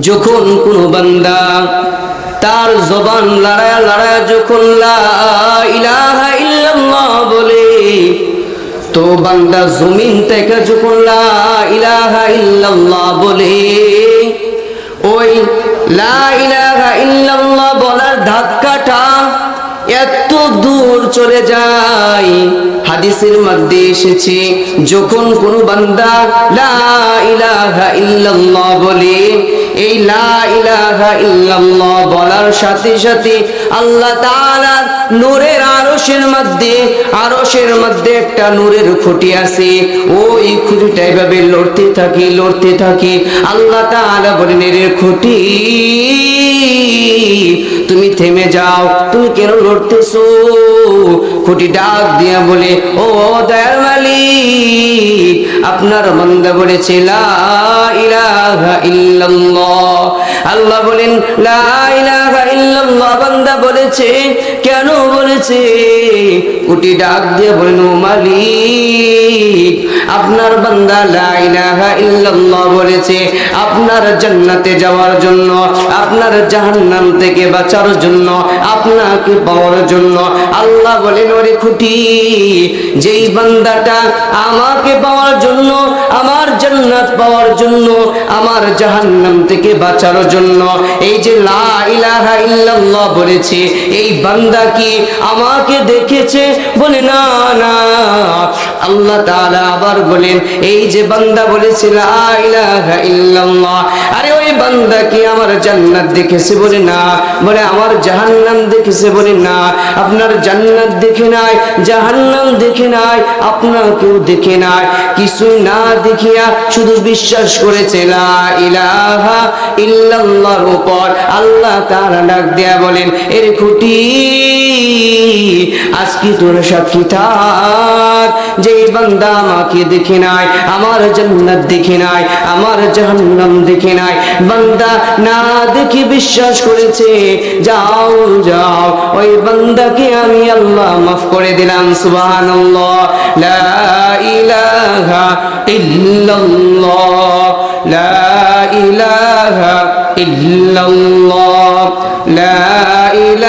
যখন কোনো বান্দা তার জবান লড়ায় লড়ায় যখন ইলাহা বলে, তো বান্দা জমিন থেকে যখন ইলাহা ইল্লাল্লাহ বলে, ওই লা ইলাহা ইল্লাল্লাহ বলার ধাক্কাটা এত দূর চলে যায়। হাদিসের মধ্যে এসেছে, যখন কোন বান্দা লা ইলাহা ইল্লাল্লাহ বলে এই লা ইলাহা ইল্লাল্লাহ বলার সাথে সাথে আল্লাহ তাআলা নূরের আরশের মধ্যে আরশের মধ্যে একটা নূরের খুঁটি আছে। ওই খুঁটিটা এভাবে লড়তে থাকে লড়তে থাকে। আল্লাহ তাআলা বলেন এর খুঁটি, তুমি থেমে যাও, তুমি কেন লড়তেছো? খুঁটি ডাক দিয়া বলে, ও দয়াল মালিক, আপনার বান্দা বলেছে, লা ইলাহা আল্লাহ বলেন বান্দা বলেছে। কেন বলেছে? উটি ডাক দিয়ে বলেন ও মালিক। আপনার বান্দা লা ইলাহা ইল্লাল্লাহ বলেছে, আপনার জান্নাতে যাওয়ার জন্য, আপনার জাহান্নাম থেকে বাঁচার জন্য, আপনাকে পাওয়ার জন্য আল্লাহ বলেন, ওরে খুঁটি, যেই বান্দাটা আমাকে পাওয়ার জন্য, আমার জান্নাত পাওয়ার জন্য, আমার জাহান্নাম থেকে বাঁচার জন্য, এই যে লা ইলাহা ইল্লাল্লাহ বলেছে, এই বান্দা কি আমাকে দেখেছে? বলে, না না। আল্লাহ তাআলা আবার বলেন, এই যে বান্দা বলেছে, লা ইলাহা ইল্লাল্লাহ। আরে ওই বান্দা কি আমার জান্নাত দেখেছে বলে না? বলে, আমার জাহান্নাম দেখেছে বলে না। আপনার জান্নাত দেখে নাই, জাহান্নাম দেখে নাই, আপনাকেও দেখে নাই। কিছুই না দেখিয়া শুধু বিশ্বাস করেছে ইল্লাল্লাহর উপর। আল্লাহ তাআলা ডাক দেয়া বলেন, এর খুঁটি আজকে তোর সাক্ষী থাক যে বান্দা আমাকে দেখে নাই, আমার জান্নাত দেখে নাই, আমার জাহান্নাম দেখে নাই। বান্দা না দেখে বিশ্বাস করেছে, যাও যাও। ওই বান্দাকে আমি আল্লাহ মাফ করে দিলাম, সুবহানাল্লাহ। লা ইলাহা ইল্লাল্লাহ। লা ইলাহা ইল্লাল্লাহ। লা ইলাহা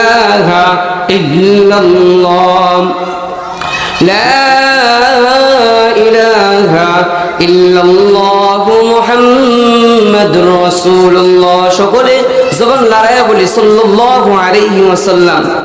ইল্লাল্লাহ لا إله إلا الله محمد رسول الله সকলে জবান লড়াইয়া বলি সাল্লাল্লাহু আলাইহি ওয়াসাল্লাম